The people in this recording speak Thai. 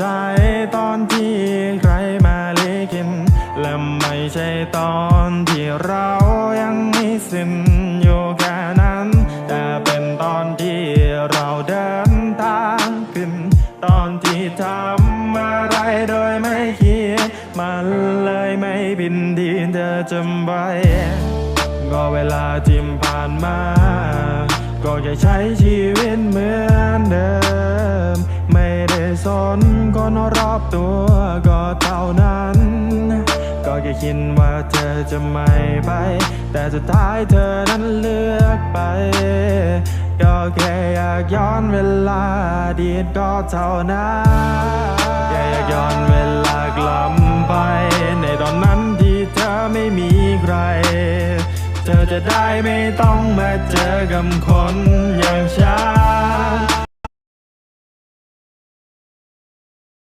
ใช่ตอนที่ใครมาเลิกิน และไม่ใช่ตอนที่เรายังมีสิ้นอยู่แค่นั้น แต่เป็นตอนที่เราเดินทางขึ้น ตอนที่ทำอะไรโดยไม่คิด มันเลยไม่บินดีเธอจำไว้ก็เวลาที่ผ่านมา ก็แค่ใช้ชีวิตเหมือนเดิม สนคนรอบตัวก็เท่านั้น ก็แค่คิดว่าเธอจะไม่ไป แต่สุดท้ายเธอนั้นเลือกไป ก็แค่อยากย้อนเวลาอดีตก็เท่านั้นแค่อยากย้อนเวลากลับไป ในตอนนั้นที่เธอไม่มีใคร เธอจะได้ไม่ต้องมาเจอกับคนอย่างฉัน